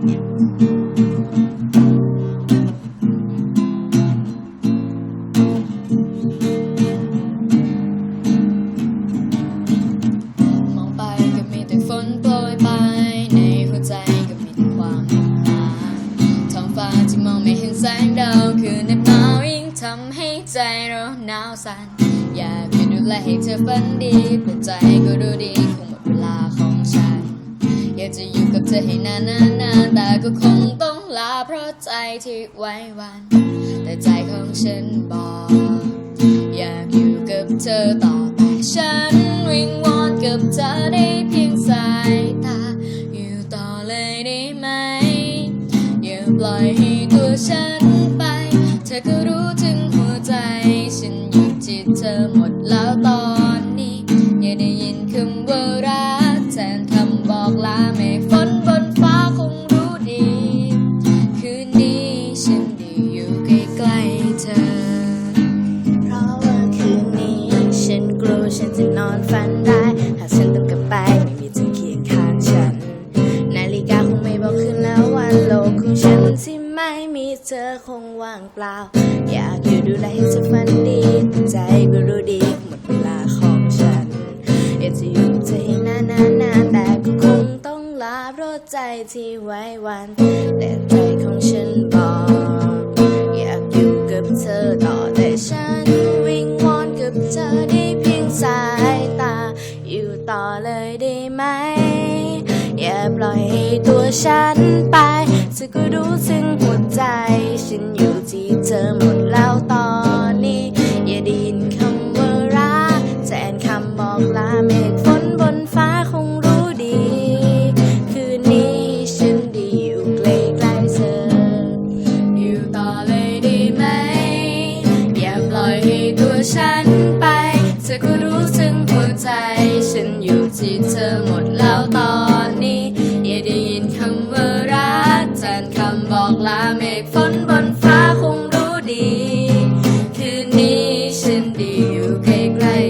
มองไปก็มีแต่ฝนโปรยไป ในหัวใจก็มีแต่ความหนาวท้องฟ้าที่มองไม่เห็นแสงดาวคือเหน็บหนาวยิ่งทำให้ใจเราหนาวสั่นอยากอยู่ดูแลให้เธอฝันดีแต่ใจก็รู้ดีคงหมด ธอให้นานนานนานแต่ก็คงต้องลาเพราะใจที่ไว้วัน แต่ใจของฉันบอก อยากอยู่กับเธอต่อแต่ฉันวิงวอนกับเธอได้เพียงสายตา อยู่ต่อเลยได้ไหม อย่าปล่อยให้ตัวฉัน เพราะว่าคืนนี้ ฉันกลัวฉันจะนอนฝันร้าย หากฉันต้องกลับไปไม่มีเธอเคียงข้างฉัน นาฬิกาคงไม่บอกคืนแล้ววันโลกของฉันที่ไม่มีเธอคงว่างเปล่า อยากอยู่ดูแลให้เธอฝันดีแต่ใจก็รู้ดีหมดเวลาของฉัน อยากจะอยู่กับเธอให้นานนานนานแต่ก็คงต้องลาเพราะใจที่ไว้วัน แต่ใจของฉัน กับเธอต่อแต่ฉันวิงวอนกับเธอได้เพียงสายตา อยู่ต่อเลยได้ไหม อย่าปล่อยให้ตัวฉันไปเธอก็รู้สึง เธอหมดแล้วตอนนี้อย่าได้ยินคำว่ารักแทนคำบอกลาเมฆฝนบนฟ้าคงรู้ดี คืนนี้ฉันดีอยู่ใกล้ๆเธอ